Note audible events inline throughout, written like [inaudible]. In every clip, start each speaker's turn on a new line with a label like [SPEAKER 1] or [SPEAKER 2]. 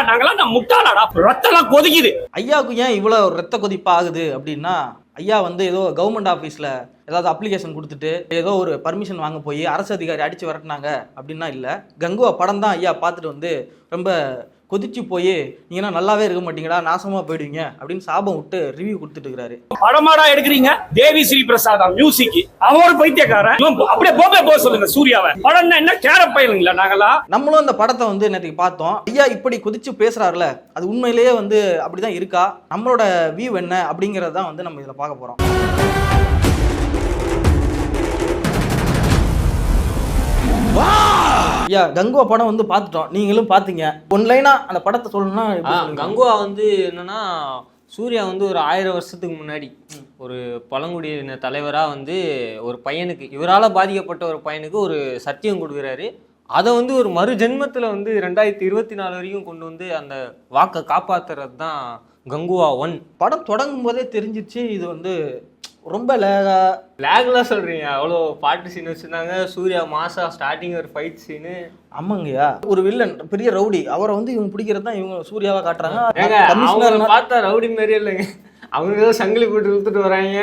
[SPEAKER 1] ஏடா நாங்களாம் நான் முட்டாளாடா. ரத்தம்லாம் கொதிக்குது.
[SPEAKER 2] ஐயாவுக்கு ஏன் இவ்வளோ ரத்த கொதிப்பு ஆகுது அப்படின்னா ஐயா வந்து ஏதோ கவர்மெண்ட் ஆஃபீஸில் ஏதாவது அப்ளிகேஷன் கொடுத்துட்டு ஏதோ ஒரு பர்மிஷன் வாங்க போய் அரசு அதிகாரி அடித்து விரட்டினாங்க அப்படின்னா இல்லை. கங்குவா படம் தான் ஐயா பார்த்துட்டு வந்து ரொம்ப கொதிச்சு போய் நீங்கன்னா நல்லாவே இருக்க மாட்டீங்கடா நாசமாக போயிடுவீங்க அப்படின்னு சாபம் விட்டு ரிவ்யூ கொடுத்துட்டு இருக்கிறாரு
[SPEAKER 1] படமாடா எடுக்கிறீங்க? தேவி ஸ்ரீ பிரசாதா மியூசிக் அவன் ஒரு பைத்தியக்காரன் அப்படியே போபே போக சொல்லுங்க சூர்யாவை. படம்னா என்ன? கேர பயிலுங்களா நாங்களா
[SPEAKER 2] நம்மளும் அந்த படத்தை வந்து நேற்றுக்கு பார்த்தோம். ஐயா இப்படி குதிச்சு பேசுறாருல அது உண்மையிலேயே வந்து அப்படிதான் இருக்கா? நம்மளோட வியூ என்ன? அப்படிங்கறது வந்து நம்ம இதில் பார்க்க போறோம். ஐயா கங்குவா படம் வந்து பார்த்துட்டோம். நீங்களும் பார்த்தீங்க. ஒன்லைனா அந்த படத்தை சொல்லணும்னா?
[SPEAKER 3] கங்குவா வந்து என்னன்னா சூர்யா வந்து ஒரு ஆயிரம் வருஷத்துக்கு முன்னாடி ஒரு பழங்குடியின தலைவரா வந்து ஒரு பையனுக்கு இவரால பாதிக்கப்பட்ட ஒரு பையனுக்கு ஒரு சத்தியம் கொடுக்குறாரு. அதை வந்து ஒரு மறு ஜென்மத்துல வந்து ரெண்டாயிரத்தி இருபத்தி நாலு வரைக்கும் கொண்டு வந்து அந்த வாக்கை காப்பாத்துறது தான் கங்குவா ஒன்.
[SPEAKER 2] படம் தொடங்கும் போதே தெரிஞ்சிச்சு இது வந்து ரொம்ப லேகா.
[SPEAKER 3] லேக்லாம் சொல்றீங்க. அவ்வளோ பாட்டு சீன் வச்சிருந்தாங்க. சூர்யா மாசா ஸ்டார்டிங் ஒரு ஃபைட் சீனு
[SPEAKER 2] ஆமாங்கய்யா. ஒரு வில்லன் பெரிய ரவுடி. அவரை வந்து இவங்க பிடிக்கிறது தான் இவங்க சூர்யாவா காட்டுறாங்க.
[SPEAKER 3] பார்த்தா ரவுடி மாதிரியே இல்லைங்க. அவங்க ஏதோ சங்கிலி போட்டு இழுத்துட்டு வராங்க.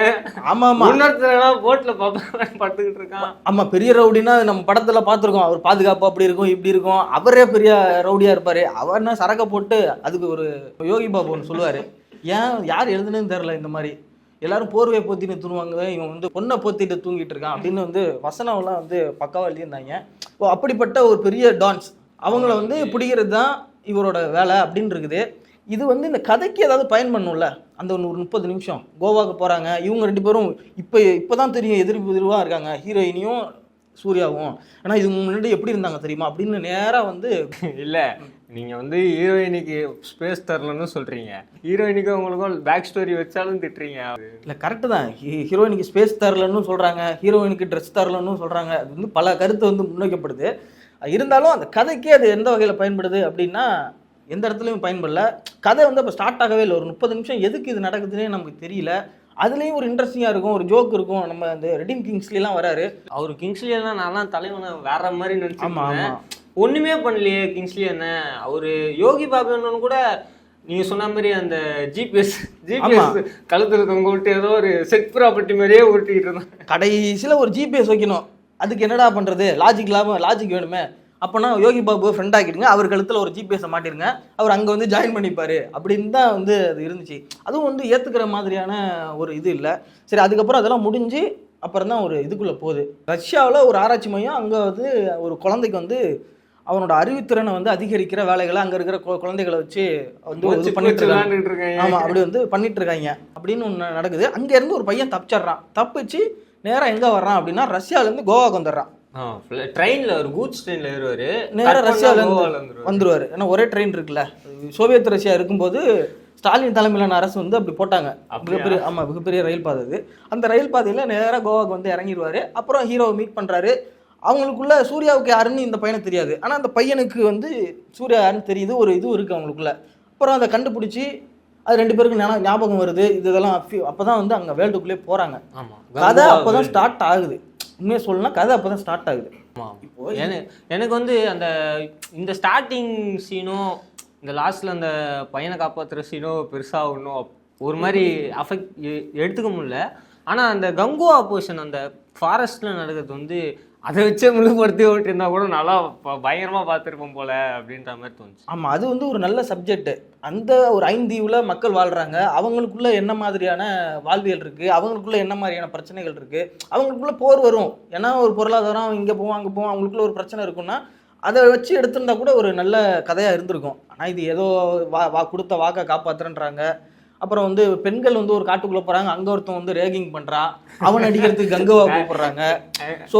[SPEAKER 2] ஆமா ஆமா
[SPEAKER 3] இன்னொருத்தர் போட்ல படுத்துக்கிட்டு இருக்கான்.
[SPEAKER 2] ஆமா பெரிய ரவுடினா நம்ம படத்துல பார்த்துருக்கோம். அவர் பாதுகாப்பு அப்படி இருக்கும் இப்படி இருக்கும். அவரே பெரிய ரவுடியா இருப்பாரு. அவர் சரக்க போட்டு அதுக்கு ஒரு யோகி பாபு ஒன்று சொல்லுவாரு. ஏன் யார் எழுதுனேன்னு தெரியல இந்த மாதிரி. எல்லாரும் போர்வை போத்தின்னு தூங்குவாங்க இவன் வந்து பொண்ணை போத்திட்டு தூங்கிட்டு இருக்கான் அப்படின்னு வந்து வசனம்லாம் வந்து பக்காவா எழுதியிருந்தாங்க. ஓ அப்படிப்பட்ட ஒரு பெரிய டான்ஸ் அவங்கள வந்து பிடிக்கிறது தான் இவரோட வேலை அப்படின்னு இருக்குது. இது வந்து இந்த கதைக்கு ஏதாவது பயன் பண்ணும்ல? அந்த ஒரு முப்பது நிமிஷம். கோவாக்கு போகிறாங்க இவங்க ரெண்டு பேரும் இப்போ இப்போ தான் தெரியும் எதிர்ப்பு எதிர்வாக இருக்காங்க. ஹீரோயினியும் சூர்யாவும். ஆனால் இதுக்கு முன்னாடி எப்படி இருந்தாங்க தெரியுமா? அப்படின்னு நேராக வந்து
[SPEAKER 3] இல்லை. நீங்க வந்து ஹீரோயினுக்கு ஸ்பேஸ் தரலன்னு சொல்றீங்க. ஹீரோயினுக்கு உங்களுக்கும் பேக் ஸ்டோரி வச்சாலும் திட்டுறீங்க.
[SPEAKER 2] இல்லை கரெக்டு தான். ஹீ- ஹீரோயினுக்கு ஸ்பேஸ் தரலன்னு சொல்கிறாங்க ஹீரோயினுக்கு ட்ரெஸ் தரலன்னு சொல்கிறாங்க அது வந்து பல கருத்து வந்து முன்வைக்கப்படுது. இருந்தாலும் அந்த கதைக்கே அது எந்த வகையில் பயன்படுது அப்படின்னா எந்த இடத்துலையும் பயன்படல. கதை வந்து அப்போ ஸ்டார்ட் ஆகவே இல்லை. ஒரு முப்பது நிமிஷம் எதுக்கு இது நடக்குதுன்னே நமக்கு தெரியல. அதுலேயும் ஒரு இன்ட்ரெஸ்டிங்காக இருக்கும் ஒரு ஜோக் இருக்கும். நம்ம அந்த ரெடிம் கிங்ஸ்லாம் வராரு.
[SPEAKER 3] அவரு கிங்ஸ்லி எல்லாம் நான்லாம் தலைவனை வேற மாதிரி
[SPEAKER 2] ஆமாம்
[SPEAKER 3] ஒண்ணுமே பண்ணலையே கிங்ஸ்லி என்ன அவரு யோகி பாபு அண்ணன் கூட நீங்க சொன்ன மாதிரி அந்த ஜிபிஎஸ் ஜிபிஎஸ் கழுத்துல விட்டு ஏதோ ஒரு செட் ப்ராப்பர்ட்டி மாதிரியே உருட்டிக்கிட்டு இருந்தான்.
[SPEAKER 2] கடைசியில் ஒரு ஜிபிஎஸ் வைக்கணும். அதுக்கு என்னடா பண்ணுறது லாஜிக் இல்லாமல் லாஜிக் வேணுமே. அப்போனா யோகி பாபு ஃப்ரெண்ட் ஆக்கிடுங்க. அவர் கழுத்தில் ஒரு ஜிபிஎஸை மாட்டிருங்க. அவர் அங்கே வந்து ஜாயின் பண்ணிப்பாரு. அப்படின்னு தான் வந்து அது இருந்துச்சு. அதுவும் வந்து ஏற்றுக்கிற மாதிரியான ஒரு இது இல்லை. சரி அதுக்கப்புறம் அதெல்லாம் முடிஞ்சு அப்புறம் தான் ஒரு இதுக்குள்ளே போகுது. ரஷ்யாவில் ஒரு ஆராய்ச்சி மையம் அங்கே வந்து ஒரு குழந்தைக்கு வந்து அவனோட அறிவுத்திறனை வந்து அதிகரிக்கிற வேலைகளை அங்கே இருக்கிற குழந்தைகளை வச்சு வந்து இது பண்ணிட்டு இருக்காங்க.
[SPEAKER 3] விளையாண்டுட்டு இருக்காங்க.
[SPEAKER 2] ஆமா அப்படி வந்து பண்ணிட்டு இருக்காங்க. அப்படின்னு ஒன்று நடக்குது. அங்க இருந்து ஒரு பையன் தப்பிச்சிடுறான். தப்பிச்சு நேரா எங்க வர்றான் அப்படின்னா ரஷ்யால இருந்து கோவாக்கு வந்துடுறான்.
[SPEAKER 3] ட்ரெயின்ல ஒரு கூட்ஸ் ட்ரெயின்ல ஏறுவாரு
[SPEAKER 2] நேரா
[SPEAKER 3] cut பண்ணா
[SPEAKER 2] ரஷ்யால இருந்து
[SPEAKER 3] கோவால வந்துருவாரு.
[SPEAKER 2] வந்துருவாரு. ஏன்னா ஒரே ட்ரெயின் இருக்குல்ல. சோவியத் ரஷ்யா இருக்கும்போது ஸ்டாலின் தலைமையிலான அரசு வந்து அப்படி போட்டாங்க? மிகப்பெரிய ஆமா மிகப்பெரிய ரயில் பாதை அது அந்த ரயில் பாதையில நேரா கோவாக்கு வந்து இறங்கிடுவாரு அப்புறம் ஹீரோவை மீட் பண்றாரு. அவங்களுக்குள்ள சூர்யாவுக்கு யாருன்னு இந்த பையனுக்கு தெரியாது. ஆனா அந்த பையனுக்கு வந்து சூர்யா யாருன்னு தெரியுது. ஒரு இது இருக்கு அவங்களுக்குள்ள. அப்புறம் அதை கண்டுபிடிச்சி அது ரெண்டு பேருக்கு ஞா- ஞாபகம் வருது. இது இதெல்லாம் அப்பி- அப்பதான் வந்து அங்க வேர்ல்டுக்குள்ளே போறாங்க.
[SPEAKER 3] ஆமா.
[SPEAKER 2] கதை
[SPEAKER 3] கங்குவா
[SPEAKER 2] அப்பதான் ஸ்டார்ட் ஆகுது. உண்மையை சொல்லணும்னா கதை அப்பதான் ஸ்டார்ட் ஆகுது.
[SPEAKER 3] ஆமா. எனக்கு எனக்கு வந்து அந்த இந்த ஸ்டார்டிங் சீனும் இந்த லாஸ்ட்ல அந்த பையனை காப்பாத்துற சீனும் பெருசா ஒன்றும் ஒரு மாதிரி அஃபெக்ட் எடுத்துக்க முடியல. ஆனா அந்த கங்குவா போர்ஷன் அந்த ஃபாரஸ்ட்ல நடக்கிறது வந்து அதை வச்சே முழுப்படுத்தி ஓட்டிருந்தா கூட நல்லா ப- பார்த்துருப்போம் போல அப்படின்ற மாதிரி தோணுச்சு.
[SPEAKER 2] ஆமாம் அது வந்து ஒரு நல்ல சப்ஜெக்ட் அந்த ஒரு ஐந்தீவில் மக்கள் வாழ்கிறாங்க அவங்களுக்குள்ள என்ன மாதிரியான வாழ்வியல் இருக்குது அவங்களுக்குள்ள என்ன மாதிரியான பிரச்சனைகள் இருக்குது அவங்களுக்குள்ள போர் வரும். ஏன்னா ஒரு பொருளாதாரம் இங்கே போவோம் அங்கே போவோம் அவங்களுக்குள்ள ஒரு பிரச்சனை இருக்குன்னா அதை வச்சு எடுத்திருந்தா கூட ஒரு நல்ல கதையாக இருந்திருக்கும். ஆனால் இது ஏதோ வா வா கொடுத்த வாக்கை காப்பாற்றுன்றாங்க அப்புறம் வந்து பெண்கள் வந்து ஒரு காட்டுக்குள்ள போறாங்க. அங்க ஒருத்தன் வந்து ரேகிங் பண்றான் அவன் அடிக்கிறதுக்கு கங்கவா [laughs] கூப்பிடுறாங்க. ஸோ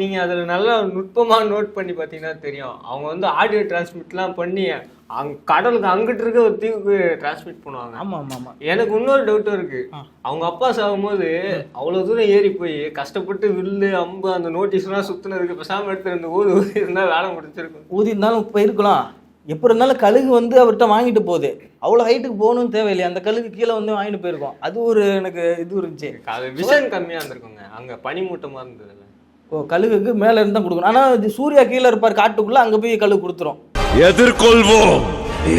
[SPEAKER 3] நீங்க அதுல நல்லா நுட்பமா நோட் பண்ணி பாத்தீங்கன்னா தெரியும். அவங்க வந்து ஆடியோ டிரான்ஸ்மிட்லாம் பண்ணி அங்க கடலுக்கு அங்கிட்டு இருக்க ஒரு தீவுக்கு டிரான்ஸ்மிட் பண்ணுவாங்க.
[SPEAKER 2] ஆமா ஆமா ஆமா.
[SPEAKER 3] எனக்கு இன்னொரு டவுட்டும் இருக்கு. அவங்க அப்பா சாகும்போது அவ்வளவு தூரம் ஏறி போய் கஷ்டப்பட்டு வில்லு அம்பு அந்த நோட்டீஸ் எல்லாம் சுத்தினதுக்கு பேசாம எடுத்து ஊது ஊதி இருந்தா வேலை முடிச்சிருக்கும்
[SPEAKER 2] ஊதி இருந்தாலும் போயிருக்கலாம். எப்படி இருந்தாலும் கழுகு வந்து அவர்கிட்ட வாங்கிட்டு போகுது. அவ்வளோ ஹைட்டுக்கு போகணும்னு தேவையில்லையே. அந்த கழுகு கீழே வந்து வாங்கிட்டு போயிருக்கோம். அது ஒரு எனக்கு இது இருந்துச்சு.
[SPEAKER 3] அது விஷன் கம்மியா இருந்திருக்குங்க. அங்க பனிமூட்டமா இருந்ததுல.
[SPEAKER 2] ஓ கழுகுக்கு மேலே இருந்து தான் கொடுக்கணும். ஆனால் இது சூர்யா கீழே இருப்பார் காட்டுக்குள்ளே அங்கே போய் கழுகு கொடுத்துரும்.
[SPEAKER 4] எதிர்கொள்வோம்.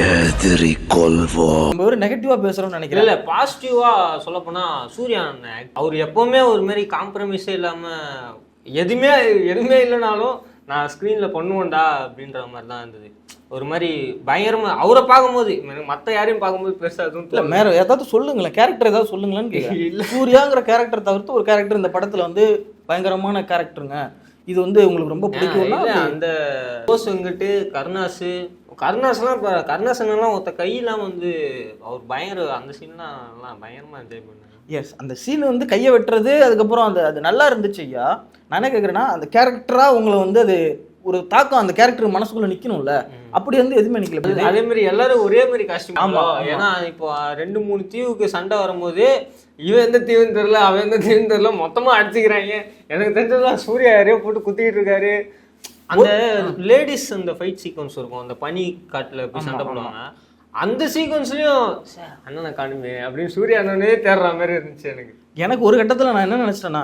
[SPEAKER 4] எதிரி கொள்வோம்
[SPEAKER 2] நம்ம ஒரு நெகட்டிவா பேசுறோம்னு நினைக்கிறேன்.
[SPEAKER 3] இல்ல பாசிட்டிவா சொல்ல போனா சூர்யா அவர் எப்பவுமே ஒரு மாதிரி காம்ப்ரமைஸே இல்லாம எதுவுமே எதுவுமே இல்லைனாலும் நான் ஸ்க்ரீன்ல பண்ணுவேன்டா அப்படின்ற மாதிரி தான் இருந்தது. ஒரு மாதிரி பயங்கரமா அவரை பார்க்கும்போது மத்த யாரையும் பார்க்கும்போது பெருசா எதுவும்
[SPEAKER 2] இல்ல. மேல ஏதாவது சொல்லுங்களேன். கேரக்டர் ஏதாவது சொல்லுங்களேன்னு கேட்குறேன் [laughs] சூர்யாங்கிற கேரக்டர் தவிர்த்து ஒரு கேரக்டர் இந்த படத்துல வந்து பயங்கரமான கேரக்டருங்க இது வந்து உங்களுக்கு ரொம்ப அது-
[SPEAKER 3] அந்த போஸ் வந்துட்டு கருணாசு. கருணாஸ்லாம் இப்போ கருணாசனெல்லாம் ஒருத்த கையெல்லாம் வந்து அவர் பயங்கர அந்த சீன்லாம் எல்லாம் பயங்கரமா என்ஜாய் பண்ணாங்க
[SPEAKER 2] எஸ் அந்த சீன் வந்து கையை வெட்டுறது அதுக்கப்புறம் அந்த அது நல்லா இருந்துச்சு ஐயா. நான் என்ன கேட்குறேன்னா அந்த கேரக்டரா உங்களை வந்து அது ஒரு தாக்கம் அந்த கேரக்டர் மனசுக்குள்ள நிக்கணும்ல. அப்படி வந்து எதுவுமே நிக்கல.
[SPEAKER 3] அதே மாதிரி எல்லாரும் ஒரே மாதிரி காஸ்டியூம்
[SPEAKER 2] ஆமா.
[SPEAKER 3] ஏன்னா இப்போ ரெண்டு மூணு தீவுக்கு சண்டை வரும்போது இவன் எந்த தீவுன்னு தெரியல அவன் எந்த தீவுன்னு தெரியல மொத்தமா அடிச்சுக்கிறாங்க. எனக்கு தெரிஞ்சதுலாம் சூர்யா யாரையோ போட்டு குத்திக்கிட்டு இருக்காரு. அந்த லேடிஸ் அந்த ஃபைட் சீக்வன்ஸ் இருக்கும். அந்த பனி காட்டுல போய் சண்டை போடுவாங்க. அந்த சீக்வன்ஸ்லயும் அண்ணனை காணுமே அப்படின்னு சூர்யா அண்ணனே தேடுற மாதிரி இருந்துச்சு எனக்கு.
[SPEAKER 2] எனக்கு ஒரு கட்டத்துல நான் என்ன நினைச்சிட்டேன்னா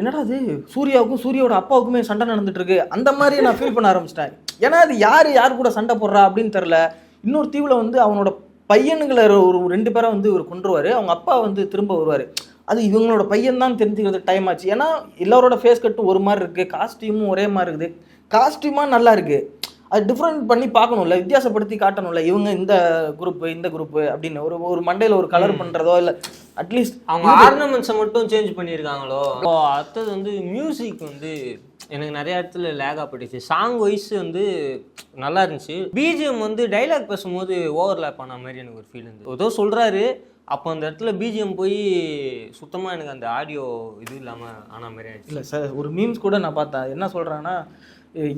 [SPEAKER 2] என்னடா அது சூர்யாவுக்கும் சூர்யாவோட அப்பாவுக்குமே சண்டை நடந்துட்டு இருக்கு. அந்த மாதிரி நான் ஃபீல் பண்ண ஆரம்பிச்சிட்டேன். ஏன்னா அது யாரு யார் கூட சண்டை போடுறா அப்படின்னு தெரியல. இன்னொரு தீவுல வந்து அவனோட பையனுங்களை ஒரு ரெண்டு பேரை வந்து இவர் கொண்டுருவாரு அவங்க அப்பா வந்து திரும்ப வருவாரு. அது இவங்களோட பையன் தான் தெரிஞ்சுக்கிறது டைம் ஆச்சு. ஏன்னா எல்லாரோட ஃபேஸ் கட்டும் ஒரு மாதிரி இருக்கு. காஸ்டியூமும் ஒரே மாதிரி இருக்குது. காஸ்டியூமா நல்லா இருக்கு. அது டிஃப்ரெண்ட் பண்ணி பார்க்கணும்ல வித்தியாசப்படுத்தி காட்டணும்ல. இவங்க இந்த குரூப் இந்த குரூப் அப்படின்னு ஒரு ஒரு மண்டையில ஒரு கலர் பண்றதோ இல்ல அட்லீஸ்ட்
[SPEAKER 3] அவங்க ஆர்னமெண்ட்ஸை மட்டும் சேஞ்ச் பண்ணியிருக்காங்களோ? அடுத்தது வந்து மியூசிக் வந்து எனக்கு நிறைய இடத்துல லேக் ஆகிடுச்சு சாங் வைஸ் வந்து நல்லா இருந்துச்சு. பிஜிஎம் வந்து டைலாக் பேசும்போது ஓவர்லேப் ஆன மாதிரி எனக்கு ஒரு ஃபீல் இருந்தது. ஏதோ சொல்கிறாரு அப்போ அந்த இடத்துல பிஜிஎம் போய் சுத்தமாக எனக்கு அந்த ஆடியோ இது இல்லாமல் ஆன மாதிரி ஆயிடுச்சு.
[SPEAKER 2] இல்லை சார் ஒரு மீம்ஸ் கூட நான் பார்த்தேன். என்ன சொல்கிறாங்கன்னா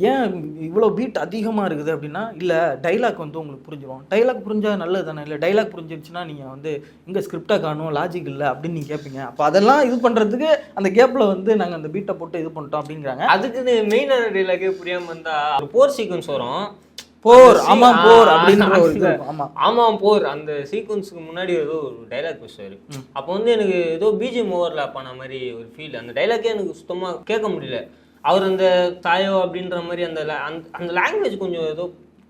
[SPEAKER 2] ஏன் இவ்வளோ பீட் அதிகமாக இருக்குது அப்படின்னா இல்லை டைலாக் வந்து உங்களுக்கு புரிஞ்சிடும் டைலாக் புரிஞ்சா நல்லது தானே? இல்லை டைலாக் புரிஞ்சிருச்சுன்னா நீங்கள் வந்து இங்கே ஸ்கிரிப்டாக காணும் லாஜிக் இல்லை அப்படின்னு நீங்கள் கேட்பீங்க அப்போ அதெல்லாம் இது பண்ணுறதுக்கு அந்த கேப்பில் வந்து நாங்கள் அந்த பீட்டை போட்டு இது பண்ணிட்டோம் அப்படிங்கிறாங்க.
[SPEAKER 3] அதுக்கு மெயினான டைலாக்கே புரியாமல் இருந்தால் ஒரு போர் சீக்வன்ஸ் வரும்.
[SPEAKER 2] போர் ஆமா
[SPEAKER 3] scene-
[SPEAKER 2] போர்
[SPEAKER 3] ஆ,
[SPEAKER 2] அப்படின்ற ஒரு இது. ஆமா
[SPEAKER 3] ஆமாம். போர் அந்த சீக்வன்ஸுக்கு முன்னாடி ஏதோ ஒரு டைலாக் பேசுவார் அப்போ வந்து எனக்கு ஏதோ பிஜிஎம் ஓவர்லாப் ஆன மாதிரி ஒரு ஃபீல் அந்த டைலாக்கே எனக்கு சுத்தமாக கேட்க முடியல. அவர் அந்த தாயோ அப்படின்ற மாதிரி அந்த அந்த- லாங்குவேஜ் கொஞ்சம் ஏதோ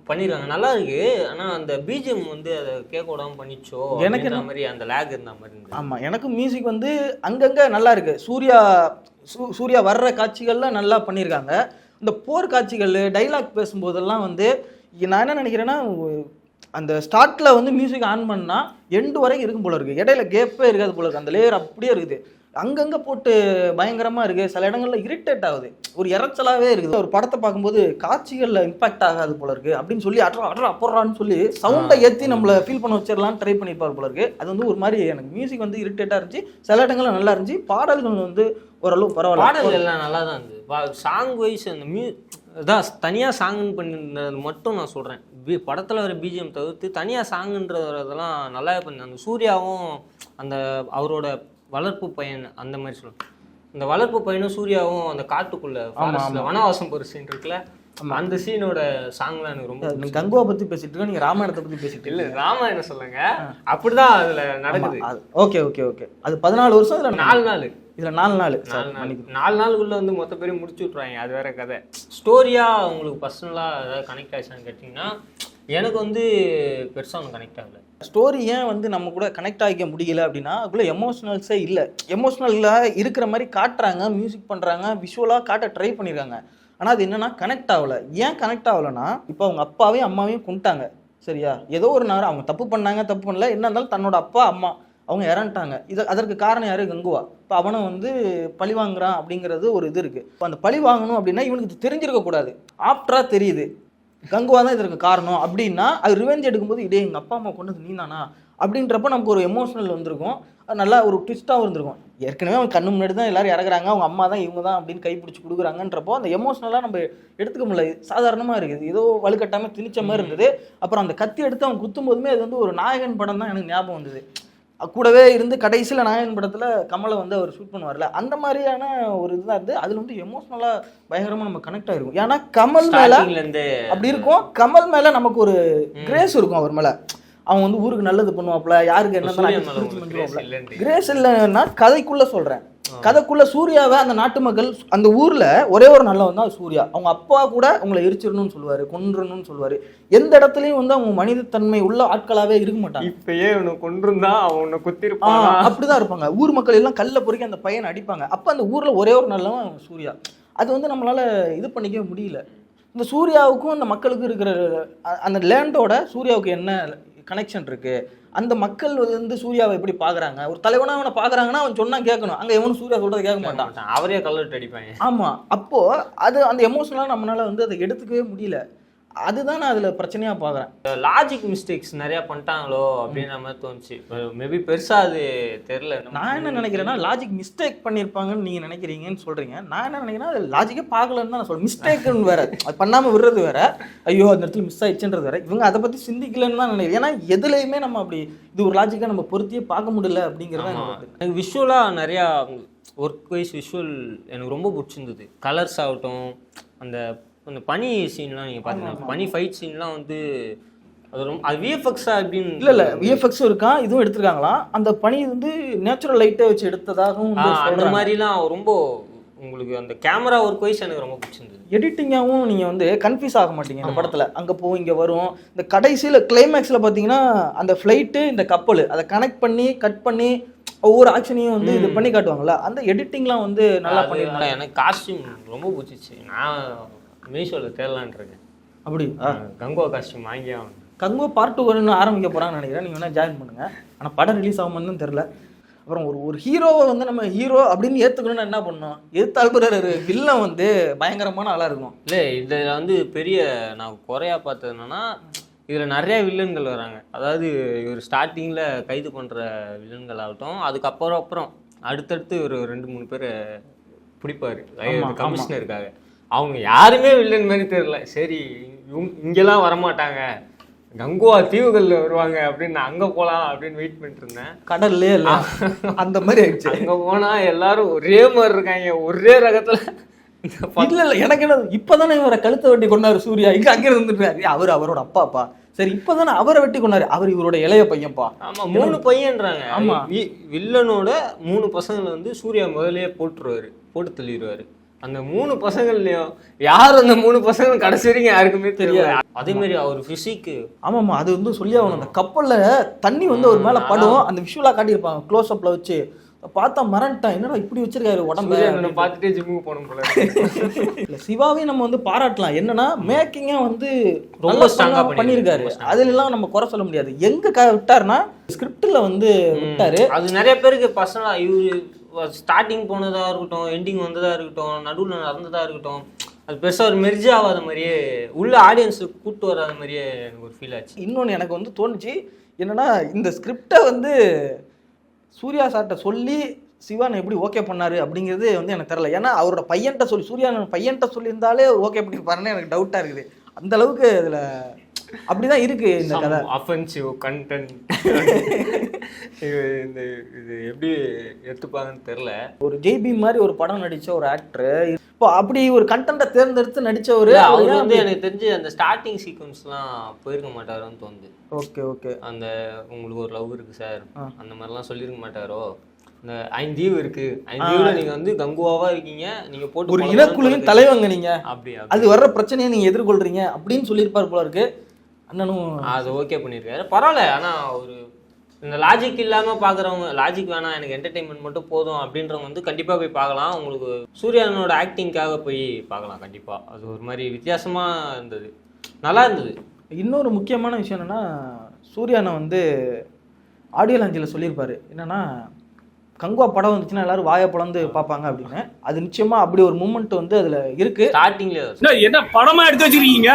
[SPEAKER 3] பண்ணிருக்காங்க. நல்லா இருக்கு. ஆனா அந்த பிஜிஎம் வந்து அதை கேட்க விடாம பண்ணிச்சோ
[SPEAKER 2] எனக்கு என்ன-
[SPEAKER 3] மாதிரி அந்த லேக் இருந்த மாதிரி
[SPEAKER 2] ஆமா எனக்கு மியூசிக் வந்து அங்கங்க நல்லா இருக்கு. சூர்யா சூர்யா வர்ற காட்சிகள்ல நல்லா பண்ணியிருக்காங்க இந்த போர் காட்சிகள் டைலாக் பேசும்போதெல்லாம் வந்து நான் என்ன நினைக்கிறேன்னா அந்த ஸ்டார்ட்ல வந்து மியூசிக் ஆன் பண்ணா எண்டு வரைக்கும் இருக்கும் போல இருக்கு. இடையில கேப்பே இருக்காது போல இருக்கு. அந்த லேயர் அப்படியே இருக்குது. அங்கங்கே போட்டு பயங்கரமாக இருக்குது சில இடங்களில் இரிட்டேட் ஆகுது. ஒரு இறைச்சலாவே இருக்குது. ஒரு படத்தை பார்க்கும்போது காட்சிகளில் இம்பாக்ட் ஆகாது போல இருக்குது அப்படின்னு சொல்லி அட்ரா அட்ரா போடுறான்னு சொல்லி சவுண்டை ஏற்றி நம்மளை ஃபீல் பண்ண வச்சிடலாம்னு ட்ரை பண்ணியிருப்பார் போல இருக்குது அது வந்து ஒரு மாதிரி எனக்கு மியூசிக் வந்து இரிட்டேட்டாக இருந்துச்சு. சில இடங்களில் நல்லா இருந்துச்சு. பாடல்கள் வந்து ஓரளவு பரவாயில்ல.
[SPEAKER 3] பாடல்கள் எல்லாம் நல்லா தான் இருந்தது. சாங் வைஸ் அந்த மியூ இதான் தனியாக சாங்னு பண்ணிருந்தது மட்டும் நான் சொல்கிறேன் பி படத்தில் வர பிஜிஎம் தவிர்த்து தனியாக சாங்குன்றதெல்லாம் நல்லாவே பண்ணி அந்த சூர்யாவும் அந்த அவரோட வளர்ப்பு பையன் அந்த மாதிரி சொல்லுவேன் அந்த வளர்ப்பு பையனும் சூர்யாவும் அந்த காட்டுக்குள்ள வனவாசம் போகிற சீன் இருக்குல்ல அந்த சீனோட சாங்லாம் எனக்கு ரொம்ப
[SPEAKER 2] கங்குவா பத்தி பேசிட்டு இருக்கோம் நீங்க ராமாயணத்தை பத்தி பேசிட்டு
[SPEAKER 3] இல்ல ராமாயணம் சொல்லுங்க. அப்படிதான் அதுல நடக்குது.
[SPEAKER 2] ஓகே ஓகே ஓகே அது பதினாலு வருஷம் இதுல
[SPEAKER 3] நாலு நாள்.
[SPEAKER 2] இதுல நாலு நாள்.
[SPEAKER 3] நாலு நாள். நாலு நாளுக்குள்ள வந்து மொத்த பேரும் முடிச்சு விட்ருவாங்க அது வேற கதை. ஸ்டோரியா உங்களுக்கு பர்சனலா ஏதாவது கனெக்ட் ஆயிடுச்சான்னு கேட்டிங்கன்னா எனக்கு வந்து பெருசா ஒன்றும் கனெக்ட் ஆகல.
[SPEAKER 2] ஸ்டோரி ஏன் வந்து நம்ம கூட கனெக்ட் ஆகிக்க முடியல அப்படின்னா அதுக்குள்ள எமோஷனல்ஸே இல்லை. எமோஷ்னலாக இருக்கிற மாதிரி காட்டுறாங்க மியூசிக் பண்ணுறாங்க விஷுவலாக காட்ட ட்ரை பண்ணியிருக்காங்க ஆனால் அது என்னென்னா கனெக்ட் ஆகலை. ஏன் கனெக்ட் ஆகலைன்னா இப்போ அவங்க அப்பாவையும் அம்மாவையும் கொண்டுட்டாங்க சரியா? ஏதோ ஒரு நேரம் அவங்க தப்பு பண்ணாங்க தப்பு பண்ணல என்ன இருந்தாலும் தன்னோட அப்பா அம்மா அவங்க இறந்துட்டாங்க. இது அதற்கு காரணம் யாரு? கங்குவா. இப்போ அவனை வந்து பழி வாங்குறான் அப்படிங்கிறது ஒரு இது இருக்குது இப்போ அந்த பழி வாங்கணும் அப்படின்னா இவனுக்கு தெரிஞ்சிருக்கக்கூடாது. ஆப்டராக தெரியுது. கங்குவா தான் இதற்கு காரணம். அப்படின்னா அது ரிவெஞ்ச் எடுக்கும்போது இதே எங்கள் அப்பா அம்மா கொண்டது நீதானா? அப்படின்றப்ப நமக்கு ஒரு எமோஷனல் வந்திருக்கும். அது நல்லா ஒரு ட்விஸ்ட்டாகவும் இருந்திருக்கும். ஏற்கனவே அவன் கண்ணு முன்னாடி தான் எல்லாரும் இறங்குறாங்க அவங்க அம்மா தான் இவங்க தான் அப்படின்னு கைப்பிடிச்சு கொடுக்குறாங்கன்றப்போ அந்த எமோஷனலாக நம்ம எடுத்துக்க முடியல. சாதாரணமாக இருக்குது. ஏதோ வலுக்கட்டாமல் திணிச்ச மாதிரி இருந்தது. அப்புறம் அந்த கத்தி எடுத்து அவன் குத்தும் போதுமே அது வந்து ஒரு நாயகன் படம் தான் எனக்கு ஞாபகம் வந்தது. கூடவே இருந்து கடைசியில் நாயகன் படத்தில் கமலை வந்து அவர் ஷூட் பண்ணுவார்ல அந்த மாதிரியான ஒரு இதுதான் இருந்து அதில் வந்து எமோஷ்னலாக பயங்கரமாக நம்ம கனெக்ட் ஆகிருக்கும் ஏன்னா கமல் மேலே அப்படி இருக்கும். கமல் மேல நமக்கு ஒரு கிரேஸ் இருக்கும் அவர் மேல. அவன் வந்து ஊருக்கு நல்லது பண்ணுவாப்ல யாருக்கு என்ன. கிரேஸ் இல்லைன்னா கதைக்குள்ள சொல்றேன். கதைக்குள்ள சூர்யாவை அந்த நாட்டு மக்கள் அந்த ஊர்ல ஒரே ஒரு நல்லவன் தான் சூர்யா. அவங்க அப்பா கூட உங்களை எரிச்சிடணும்னு சொல்லுவாரு கொன்றணும்னு சொல்லுவாரு. எந்த இடத்துலயும் வந்து அவங்க மனிதத்தன்மை உள்ள ஆட்களாவே இருக்க மாட்டாங்க.
[SPEAKER 3] இப்பயே உன்னை கொண்டிருந்தா அவன் குத்திருப்பான்?
[SPEAKER 2] அப்படிதான் இருப்பாங்க. ஊர் மக்கள் எல்லாம் கல்ல பொறுக்கி அந்த பையனை அடிப்பாங்க. அப்ப அந்த ஊர்ல ஒரே ஒரு நல்லவன் சூர்யா. அது வந்து நம்மளால இது பண்ணிக்கவே முடியல. இந்த சூர்யாவுக்கும் அந்த மக்களுக்கும் இருக்கிற அந்த லேண்டோட சூர்யாவுக்கு என்ன கனெக்ஷன் இருக்கு. அந்த மக்கள் வந்து சூர்யாவை எப்படி பாக்குறாங்க? ஒரு தலைவனா அவனை பாக்குறாங்கன்னா அவன் சொன்னா கேட்கணும். அங்க எவனும் சூர்யா சொல்றதை கேட்க மாட்டான்.
[SPEAKER 3] அவரே கலர்ட் அடிப்பாங்க
[SPEAKER 2] ஆமா. அப்போ அது அந்த எமோஷனலா நம்மளால வந்து அதை எடுத்துக்கவே முடியல. அதுதான் நான் அதுல பிரச்சனையா பாக்குறேன்.
[SPEAKER 3] லாஜிக் மிஸ்டேக்ஸ் நிறைய பண்ணிட்டாங்களோ அப்படின்ற மாதிரி தோணுச்சு. மேபி பெருசா அது தெரியல.
[SPEAKER 2] நான் என்ன நினைக்கிறேன்னா லாஜிக் மிஸ்டேக் பண்ணியிருப்பாங்கன்னு நீங்க நினைக்கிறீங்கன்னு சொல்றீங்க. நான் என்ன நினைக்கிறேன்னா அது லாஜிக்கே பார்க்கலன்னு தான் நான் சொல்றேன். மிஸ்டேக்குன்னு வேற. அது பண்ணாம விடுறது வேற. ஐயோ அந்த இடத்துல மிஸ் ஆயிடுச்சுன்றது வேற. இவங்க அதை பத்தி சிந்திக்கலன்னு தான் நினைக்கிறேன். ஏன்னா எதுலையுமே நம்ம அப்படி இது ஒரு லாஜிக்கா நம்ம பொருத்தியே பார்க்க முடியல அப்படிங்கிறத எனக்கு
[SPEAKER 3] விஷுவலாக நிறையா ஒர்க் வைஸ் விஷுவல் எனக்கு ரொம்ப பிடிச்சிருந்தது. கலர்ஸ் ஆகட்டும் அந்த அந்த பனி சீன்லாம் நீங்கள் பார்த்தீங்கன்னா பனி ஃபைட் சீன்லாம் வந்து அது ரொம்ப அது விஎஃப்எக்ஸா அப்படின்னு
[SPEAKER 2] இல்ல இல்ல விஎஃப்எக்ஸும் இருக்கான் இதுவும் எடுத்திருக்காங்களாம் அந்த பனி வந்து நேச்சுரல் லைட்டை வச்சு எடுத்ததாகவும்
[SPEAKER 3] அந்த. மாதிரிலாம் ரொம்ப உங்களுக்கு அந்த கேமரா ஒர்க் வைஸ் எனக்கு ரொம்ப பிடிச்சிருந்தது.
[SPEAKER 2] எடிட்டிங்காகவும் நீங்கள் வந்து கன்ஃபியூஸ் ஆக மாட்டீங்க இந்த படத்தில். அங்கே போ இங்கே வரும். இந்த கடைசியில் கிளைமேக்ஸில் பார்த்தீங்கன்னா அந்த ஃப்ளைட்டு இந்த கப்பல் அதை கனெக்ட் பண்ணி கட் பண்ணி ஒவ்வொரு ஆக்ஷனையும் வந்து இது பண்ணி காட்டுவாங்கல்ல அந்த எடிட்டிங்லாம் வந்து நல்லா
[SPEAKER 3] அது
[SPEAKER 2] பண்ணிருந்தாங்க.
[SPEAKER 3] எனக்கு காஸ்டியூம் ரொம்ப பிடிச்சிச்சு. நான் மீஷோவில் தேடலான் இருக்கேன்.
[SPEAKER 2] அப்படி?
[SPEAKER 3] கங்கோ காஸ்டியூம் வாங்கி ஆகணும்.
[SPEAKER 2] கங்கோ பார்ட் டூ ஒன்று ஆரம்பிக்க போகிறான்னு நினைக்கிறேன். நீங்கள் வேணால் ஜாயின் பண்ணுங்க. ஆனால் படம் ரிலீஸ் ஆகுமான்னு தெரில அப்புறம் ஒரு ஒரு ஹீரோவை வந்து நம்ம ஹீரோ அப்படின்னு ஏற்றுக்கணும்னா என்ன பண்ணணும்? எதிர்த்தாழ்புற வில்லன் வந்து பயங்கரமான ஆளாக இருக்கும்
[SPEAKER 3] இல்லை இதில் வந்து பெரிய நான் குறையா பார்த்தது என்னன்னா இதில் நிறைய வில்லன்கள் வராங்க. அதாவது இவர் ஸ்டார்டிங்கில் கைது பண்ணுற வில்லன்கள் ஆகட்டும் அதுக்கப்புறம் அப்புறம் அடுத்தடுத்து ஒரு ரெண்டு மூணு பேர் பிடிப்பாரு. கமிஷனருக்காக அவங்க யாருமே வில்லன் மாதிரி தெரியல. சரி இவங்க இங்கெல்லாம் வரமாட்டாங்க. கங்குவா தீவுகள்ல வருவாங்க அப்படின்னு நான் அங்கே போகலாம் அப்படின்னு வெயிட் பண்ணிட்டு இருந்தேன்.
[SPEAKER 2] கடல்லே இல்லை. அந்த மாதிரி ஆயிடுச்சு.
[SPEAKER 3] அங்கே போனால் எல்லாரும் ஒரே மாதிரி இருக்காங்க. ஒரே ரகத்தில்.
[SPEAKER 2] இல்ல இல்ல எனக்கு என்ன இப்பதானே இவரை கழுத்தை வெட்டி கொண்டாரு சூர்யா. இங்க அங்க இருந்துட்டாரு அவர் அவரோட அப்பாப்பா. சரி இப்பதானே அவரை வெட்டி கொண்டாரு. அவர் இவரோட இளைய பையன்பா
[SPEAKER 3] ஆமா மூணு பையன்றாங்க.
[SPEAKER 2] ஆமா.
[SPEAKER 3] வி- வில்லனோட மூணு பசங்களை வந்து சூர்யா முதல்லயே போட்டுருவாரு. போட்டு தள்ளிடுவாரு அந்த மூணு பசங்கள்லயும் யார் அந்த மூணு பசங்க கடைசி வரைக்கும் யாருக்குமே தெரியாது. அதே மாதிரி அவர் பிசிக்கு
[SPEAKER 2] ஆமாமா அது வந்து சொல்லி ஆகணும். அந்த கப்பல்ல தண்ணி வந்து ஒரு மேல படும். அந்த விஷுவலா காட்டியிருப்பாங்க. க்ளோஸ் அப்ல வச்சு. பார்த்தா மறந்துட்டான் என்னடா இப்படி வச்சிருக்காரு உடம்பு?
[SPEAKER 3] பார்த்துட்டே ஜிம்முக்கு போகணும் போல. [laughs]
[SPEAKER 2] இல்ல சிவாவையும் நம்ம வந்து பாராட்டலாம். என்னன்னா மேக்கிங்கா வந்து
[SPEAKER 3] ரொம்ப
[SPEAKER 2] ரொம்ப
[SPEAKER 3] strong ஆ
[SPEAKER 2] ஸ்ட்ராங்கா பண்ணியிருக்காரு.
[SPEAKER 3] ரொம்ப strong ஆ.
[SPEAKER 2] அதுல எல்லாம் நம்ம குறை சொல்ல முடியாது. எங்க க- விட்டாருன்னா ஸ்கிரிப்ட்ல வந்து விட்டாரு.
[SPEAKER 3] அது நிறைய பேருக்கு பர்சனலா இவரு ஸ்டார்டிங் போனதா இருக்கட்டும் எண்டிங் வந்ததா இருக்கட்டும் நடுவுல நடந்ததா இருக்கட்டும் அது பெருசா ஒரு மெர்ஜ் ஆகாத மாதிரியே உள்ள ஆடியன்ஸ் கூட்டு வராத மாதிரியே எனக்கு ஒரு ஃபீல் ஆச்சு.
[SPEAKER 2] இன்னொன்று எனக்கு வந்து தோணுச்சு என்னன்னா இந்த ஸ்கிரிப்டை வந்து சூர்யா சார்கிட்ட சொல்லி சிவான் எப்படி ஓகே பண்ணாரு அப்படிங்கிறது வந்து எனக்கு தெரியல. ஏன்னா அவரோட பையன்கிட்ட சொல்லி சூர்யா பையன்கிட்ட சொல்லியிருந்தாலே ஓகே பண்ணிருப்பாருன்னு எனக்கு டவுட்டாக இருக்குது. அந்த அளவுக்கு இதில் அப்படிதான் இருக்கு இந்த கதை.
[SPEAKER 3] அஃபென்சிவ் கண்டென்ட் [laughs] இந்த இது எப்படி எடுத்துப்பாங்கன்னு தெரில
[SPEAKER 2] ஒரு ஜெய்பி மாதிரி ஒரு படம் நடிச்ச ஒரு ஆக்டர் இப்போ அப்படி ஒரு கண்டென்ட்டை தேர்ந்தெடுத்து நடிச்சவர்
[SPEAKER 3] அவர் வந்து எனக்கு தெரிஞ்சு அந்த ஸ்டார்டிங் சீக்வன்ஸ்லாம் போயிருக்க மாட்டாரோன்னு தோணுது.
[SPEAKER 2] Okay okay.
[SPEAKER 3] அந்த உங்களுக்கு ஒரு லவ் இருக்கு சார். அந்த மாதிரிலாம் சொல்லியிருக்க மாட்டாரோ? இந்த ஐந்தீவு இருக்கு. ஐந்தீவுல நீங்க வந்து கங்குவாவா இருக்கீங்க நீங்க போட்டு
[SPEAKER 2] ஒரு இனக்குழுவின். தலைவங்க நீங்க.
[SPEAKER 3] அப்படி அப்படி.
[SPEAKER 2] அது வர்ற பிரச்சனையை நீங்க எதிர்கொள்றீங்க அப்படின்னு சொல்லியிருப்பார் போல இருக்கு. அண்ணனும்
[SPEAKER 3] அது ஓகே பண்ணியிருக்காரு. பரவாயில்ல ஆனா ஒரு இந்த லாஜிக் இல்லாம பாக்குறவங்க லாஜிக் வேணாம் எனக்கு என்டர்டைன்மெண்ட் மட்டும் போதும் அப்படின்றவங்க வந்து கண்டிப்பா போய் பார்க்கலாம். உங்களுக்கு சூர்யானோட ஆக்டிங்காக போய் பார்க்கலாம் கண்டிப்பா. அது ஒரு மாதிரி வித்தியாசமா இருந்தது. நல்லா இருந்தது.
[SPEAKER 2] இன்னொரு முக்கியமான விஷயம் என்னன்னா சூர்யா அண்ணன் வந்து ஆடியோ லாஞ்சில் சொல்லியிருப்பாரு. என்னன்னா கங்குவா படம் வந்துச்சுன்னா எல்லாரும் வாயை பிளந்து பார்ப்பாங்க அப்படின்னு. அது நிச்சயமா அப்படி ஒரு மூமெண்ட் வந்து அதுல இருக்கு.
[SPEAKER 3] ஸ்டார்டிங்ல
[SPEAKER 1] என்ன என்ன படமா எடுத்து வச்சிருக்கீங்க?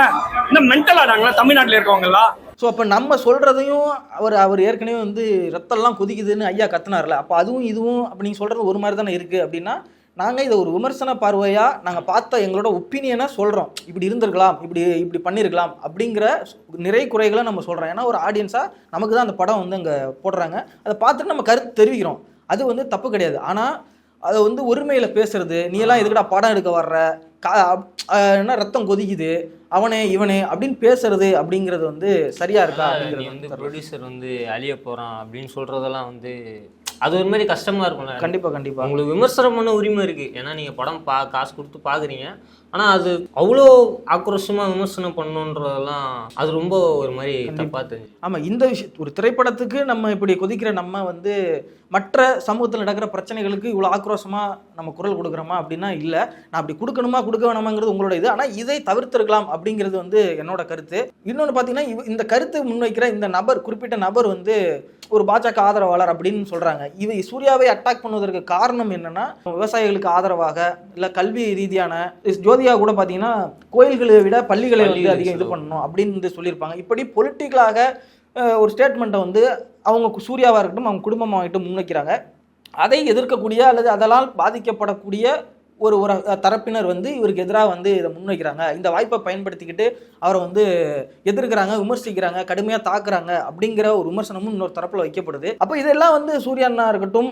[SPEAKER 1] என்ன மென்டல் ஆடாங்களா தமிழ்நாட்டுல இருக்கவங்க எல்லாம்
[SPEAKER 2] ஸோ அப்போ நம்ம சொல்கிறதையும் அவர் அவர் ஏற்கனவே வந்து ரத்தம்லாம் கொதிக்குதுன்னு ஐயா கத்துனார்ல. அப்போ அதுவும் இதுவும் அப்படி நீங்கள் சொல்கிறது ஒரு மாதிரி தானே இருக்குது அப்படின்னா நாங்கள் இதை ஒரு விமர்சன பார்வையாக நாங்கள் பார்த்த எங்களோட ஒப்பீனியனை சொல்கிறோம் இப்படி இருந்திருக்கலாம் இப்படி இப்படி பண்ணியிருக்கலாம் அப்படிங்கிற நிறை குறைகளை நம்ம சொல்கிறோம் ஏன்னா ஒரு ஆடியன்ஸாக நமக்கு தான் அந்த படம் வந்து அங்கே போடுறாங்க. அதை பார்த்துட்டு நம்ம கருத்து தெரிவிக்கிறோம். அது வந்து தப்பு கிடையாது. ஆனால் அதை வந்து ஒருமையில் பேசுறது நீ எல்லாம் எதுக்குடா படம் எடுக்க வர்ற? கா என்ன ரத்தம் கொதிக்குது? அவனே இவனே அப்படின்னு பேசுறது அப்படிங்கிறது வந்து சரியா இருக்கா அப்படிங்கிறது
[SPEAKER 3] வந்து. ப்ரொடியூசர் வந்து அழிய போறான் அப்படின்னு சொல்றதெல்லாம் வந்து அது ஒரு மாதிரி கஷ்டமா இருக்கும்ல.
[SPEAKER 2] கண்டிப்பா கண்டிப்பா.
[SPEAKER 3] உங்களுக்கு விமர்சனம் பண்ண உரிமை இருக்கு. ஏன்னா நீங்க படம் பா காசு கொடுத்து பாக்குறீங்க. ஆனா அது அவ்வளோ ஆக்ரோஷமா விமர்சனம் பண்ணணுன்றதெல்லாம் அது ரொம்ப ஒரு மாதிரி தப்பா தெரிஞ்சு
[SPEAKER 2] ஆமா இந்த விஷயம் ஒரு திரைப்படத்துக்கு நம்ம இப்படி கொதிக்கிற நம்ம வந்து மற்ற சமூகத்தில் நடக்கிற பிரச்சனைகளுக்கு இவ்வளோ ஆக்ரோஷமா நம்ம குரல் கொடுக்குறோமா அப்படின்னா இல்லை. நான் அப்படி கொடுக்கணுமா கொடுக்க வேணாமாங்கிறது உங்களோட இது. ஆனால் இதை தவிர்த்திருக்கலாம் அப்படிங்கிறது வந்து என்னோட கருத்து. இன்னொன்று பார்த்தீங்கன்னா இந்த கருத்து முன்வைக்கிற இந்த நபர் குறிப்பிட்ட நபர் வந்து ஒரு பாஜக ஆதரவாளர் அப்படின்னு சொல்றாங்க. இவை சூர்யாவை அட்டாக் பண்ணுவதற்கு காரணம் என்னன்னா விவசாயிகளுக்கு ஆதரவாக இல்லை கல்வி ரீதியான ஜோதியா கூட பார்த்தீங்கன்னா கோயில்களை விட பள்ளிகளை வந்து அதிகம் இது. பண்ணணும் அப்படின்னு சொல்லியிருப்பாங்க இப்படி பொலிட்டிக்கலாக ஒரு ஸ்டேட்மெண்ட்டை வந்து அவங்க கு- சூர்யாவா இருக்கட்டும் அவங்க குடும்பமாகட்டும் முன்வைக்கிறாங்க அதை எதிர்க்கக்கூடிய அல்லது அதனால் பாதிக்கப்படக்கூடிய ஒரு ஒரு தரப்பினர் வந்து இவருக்கு எதிராக வந்து இதை முன்வைக்கிறாங்க. இந்த வாய்ப்பை பயன்படுத்திக்கிட்டு அவரை வந்து எதிர்க்கிறாங்க விமர்சிக்கிறாங்க கடுமையாக தாக்குறாங்க அப்படிங்கிற ஒரு விமர்சனமும் இன்னொரு தரப்பில் வைக்கப்படுது. அப்போ இதெல்லாம் வந்து சூர்யாண்ணா இருக்கட்டும்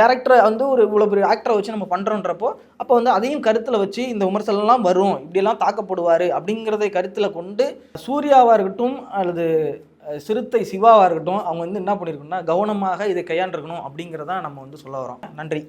[SPEAKER 2] டேரக்டரை வந்து ஒரு இவ்வளோ பெரிய ஆக்டரை வச்சு நம்ம பண்ணுறோன்றப்போ அப்போ வந்து அதையும் கருத்தில் வச்சு இந்த விமர்சனம்லாம் வரும். இப்படியெல்லாம் தாக்கப்படுவார் அப்படிங்கிறதை கருத்தில் கொண்டு சூர்யாவாக இருக்கட்டும் அல்லது சிறுத்தை சிவாவாக இருக்கட்டும் அவங்க வந்து என்ன பண்ணியிருக்கணும்னா கவனமாக இதை கையாண்டிருக்கணும் அப்படிங்கிறத நம்ம வந்து சொல்ல வரோம். நன்றி.